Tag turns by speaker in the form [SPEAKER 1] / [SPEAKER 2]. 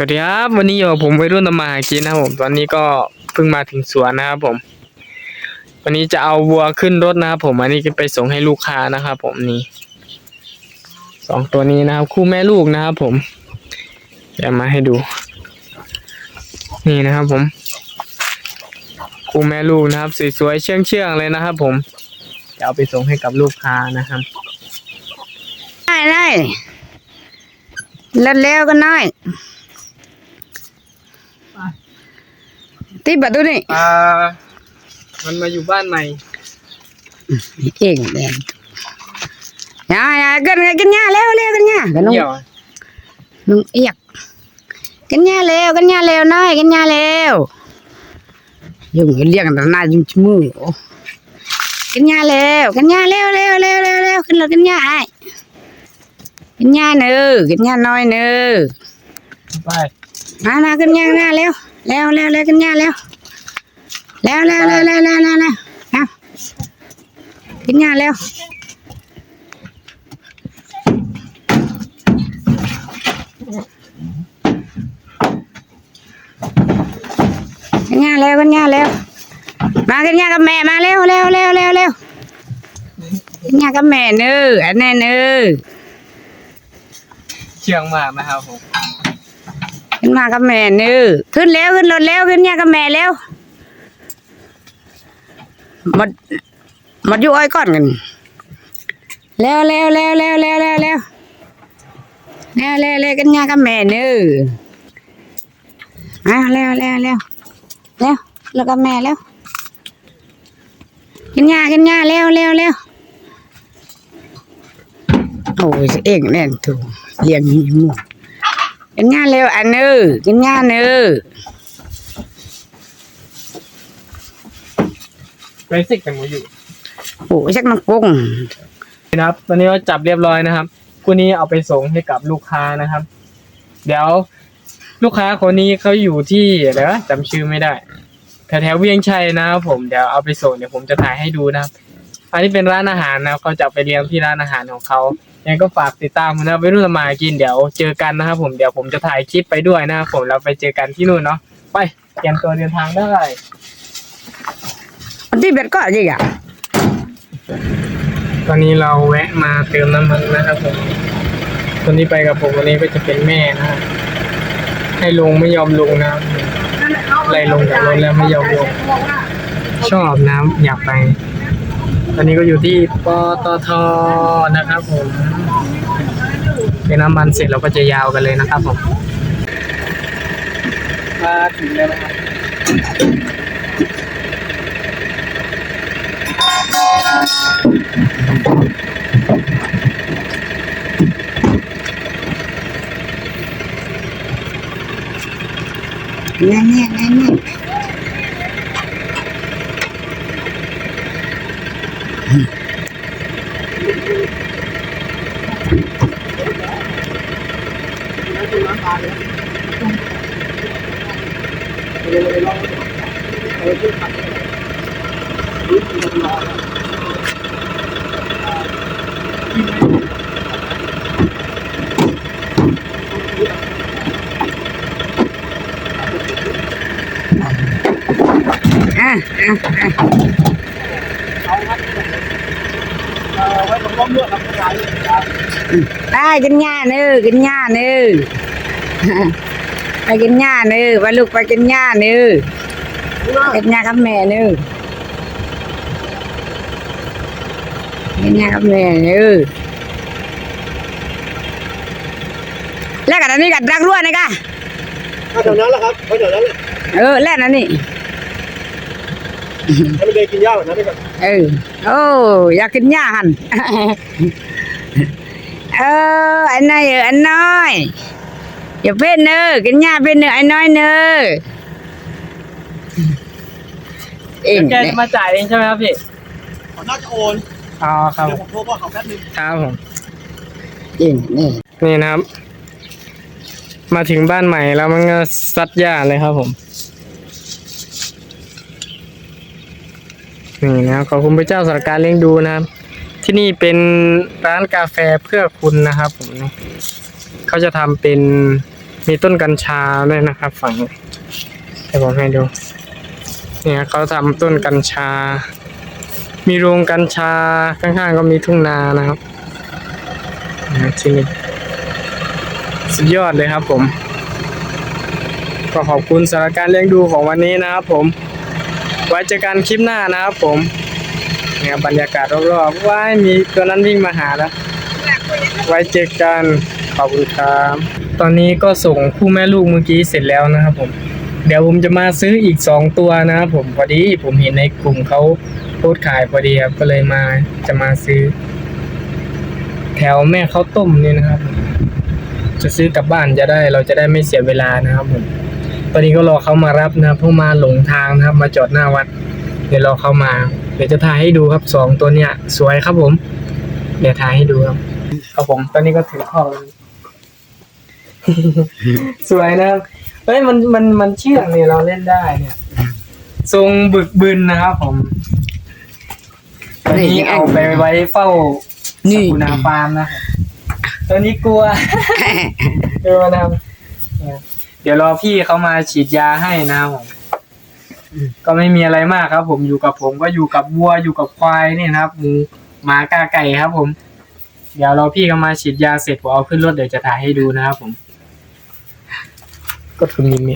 [SPEAKER 1] สวัสดีครับ วันนี้อยู่ผมวัยรุ่นทำมาหากินนะครับผมตอนนี้ก็เพิ่งมาถึงสวนนะครับผม วันนี้จะเอาวัวขึ้นรถนะครับผมอันนี้ไปส่งให้ลูกค้านะครับผมนี่สองตัวนี้นะครับ คู่แม่ลูกนะครับผมเดี๋ยวมาให้ดู นี่นะครับผม คู่แม่ลูกนะครับสวยๆเชื่องๆเลยนะครับ ผมจะเอาไปส่งให้กับลูกค้านะครับ
[SPEAKER 2] ได้ได้เร็วกันหน่อย ที่ประตูนี่
[SPEAKER 1] อ่ามันมาอยู่บ้านใหม่
[SPEAKER 2] เองเองอย่าอย่ากันกันย่าเร็วเร็วกันย่ากันนุ่ง
[SPEAKER 1] เกี่ยว
[SPEAKER 2] นุ่งเอียกกันย่าเร็วกันย่าเร็วหน่อยกันย่าเร็วยุ่งเรียกกันหน้ายุ่งชมือโอ้กันย่าเร็วกันย่าเร็วเร็วเร็วเร็วเร็วขึ้นรถกันย่าไอ้กันย่าเนื้อกันย่าน้อยเนื้อ
[SPEAKER 1] ไป
[SPEAKER 2] มามาขึ้นย่างหน้าเร็ว เร็วเร็วเร็วขึ้นย่างเร็วเร็วเร็วเร็วเร็วเร็วเร็วเร็วเอาขึ้นย่างเร็วขึ้นย่างเร็วขึ้นย่างเร็วมาขึ้นย่ากับแม่มาเร็วเร็วเร็วเร็วเร็วขึ้นย่ากับแม่เนื้ออันนี้เนื้อ
[SPEAKER 1] เชื่องมากนะครับผม
[SPEAKER 2] ขึ้นมากับแม่เนื้อขึ้นเร็วขึ้นรถเร็วขึ้นย่างกับแม่เร็วมดหมดอยู่อ้อยก่อนกันเร็วเร็วเร็วเร็วเร็วเร็วเร็วเร็วเร็วเร็วกันย่างกับแม่เนื้อมาเร็วเร็วเร็วเร็วแล้วกับแม่เร็วกินยากินยาเร็วเร็วเร็วโอ้ยเองแน่นถูกเลี้ยงหมู กินหญ้าเร็วอันเนอกินหญ้าเนอ
[SPEAKER 1] เบสิกกันหมดอยู่
[SPEAKER 2] โอ้ยชักน้ำกุ้ง
[SPEAKER 1] นะครับ ตอนนี้ก็จับเรียบร้อยนะครับคู่นี้เอาไปส่งให้กับลูกค้านะครับ เดี๋ยวลูกค้าคนนี้เขาอยู่ที่อะไรวะจำชื่อไม่ได้แถวๆเวียงชัยนะครับผมเดี๋ยวเอาไปส่งเดี๋ยวผมจะถ่ายให้ดูนะครับ อันนี้เป็นร้านอาหารนะครับเขาจะเอาไปเลี้ยงที่ร้านอาหารของเขา ยังไงก็ฝากติดตามนะครับไปรุ่นละมากินเดี๋ยวเจอกันนะครับผมเดี๋ยวผมจะถ่ายคลิปไปด้วยนะครับผมเราไปเจอกันที่นู่นเนาะไปเตรียมตัวเดินทางได้
[SPEAKER 2] ที่เบ็ดก็ยี่อะ
[SPEAKER 1] ตอนนี้เราแวะมาเติมน้ำมันนะครับผมคนที่ไปกับผมวันนี้ก็จะเป็นแม่นะครับให้ลงไม่ยอมลงนะครับไล่ลงจากรถแล้วไม่ยอมลงชอบน้ำอยากไป ตอนนี้ก็อยู่ที่ปตทนะครับผมเป็นน้ำมันเสร็จเราก็จะยาวกันเลยนะครับผมมาถึงแล้วนะครับ
[SPEAKER 2] แน่แน่แน่ 俺们能发的，嗯，对对对，老多钱，还有就是啥子， ได้กินหญ้าเนื้อกินหญ้าเนื้อไปกินหญ้าเนื้อไปลูกไปกินหญ้าเนื้อกินหญ้ากับแม่เนื้อกินหญ้ากับแม่เนื้อแล้วกันอันนี้กันรักรั่วนี่กะ
[SPEAKER 3] เอาแถวนั้นแหละครับเอาแถวนั้นแหละ
[SPEAKER 2] เออแล้วนั่นนี่
[SPEAKER 3] ให้มันเดินกินหญ้าแบบนั้นไปก่อน
[SPEAKER 2] เออ โอ้อยากกินหญ้าหัน เอออันน้อยเอออันน้อยอย่าเป็นเนอกินหญ้าเป็นเนอไอ้น้อยเนอเอง
[SPEAKER 1] แกจะมาจ่ายเองใช่ไหมครับพี่
[SPEAKER 3] เขาน่าจะโอน
[SPEAKER 1] อ๋อครับ
[SPEAKER 3] เดี๋ยวผมโทรบอกเขาแป๊บนึง
[SPEAKER 1] ครับผม
[SPEAKER 2] เองนี่
[SPEAKER 1] นี่นะครับ มาถึงบ้านใหม่แล้วมันก็ซัดหญ้าเลยครับผม นี่นะครับขอบคุณพระเจ้าสำหรับการเลี้ยงดูนะครับ ที่นี่เป็นร้านกาแฟเพื่อคุณนะครับผมเขาจะทำเป็นมีต้นกัญชาด้วยนะครับ ฝั่งเดี๋ยวผมให้ดู เนี่ยเขาทำต้นกัญชา มีโรงกัญชาข้างๆก็มีทุ่งนานะครับที่นี่สุดยอดเลยครับผม ก็ขอบคุณสำหรับการเลี้ยงดูของวันนี้นะครับผม ไว้เจอกันคลิปหน้านะครับผมเนี่ยบรรยากาศรอบๆว้ายมีตัวนั้นวิ่งมาหาแล้ว ไว้เจอกันขอบคุณครับตอนนี้ก็ส่งคู่แม่ลูกเมื่อกี้เสร็จแล้วนะครับผม เดี๋ยวผมจะมาซื้ออีกสองตัวนะครับผมพอดีผมเห็นในกลุ่มเขาโพสขายพอดีครับก็เลยมาจะมาซื้อ แถวแม่ข้าวต้มนี่นะครับ จะซื้อกลับบ้านจะได้เราจะได้ไม่เสียเวลานะครับผม ตอนนี้ก็รอเขามารับนะครับเพราะมาหลงทางนะครับ มาจอดหน้าวัด เดี๋ยวรอเขามา เดี๋ยวจะถ่ายให้ดูครับสองตัวเนี้ย สวยครับผม เดี๋ยวถ่ายให้ดูครับครับผม ตอนนี้ก็ถือข้อสวยนะครับเฮ้ยมันมันมันเชือกเนี่ยเราเล่นได้เนี่ย ทรงบึกบึนนะครับผมตัวนี้เอาไปไว้เฝ้า
[SPEAKER 2] นี่
[SPEAKER 1] สกุณาฟาร์มนะครับตัวนี้กลัวเออนะครับเนี่ยเดี๋ยวรอพี่เขามาฉีดยาให้นะครับผมก็ไม่มีอะไรมากครับ ผมอยู่กับผมก็อยู่กับวัวอยู่กับควายเนี่ยนะครับหมูหมากาไก่ครับ ผม เดี๋ยวรอพี่เขามาฉีดยาเสร็จผมเอาขึ้นรถเดี๋ยวจะถ่ายให้ดูนะครับผม ก็คือมิมิ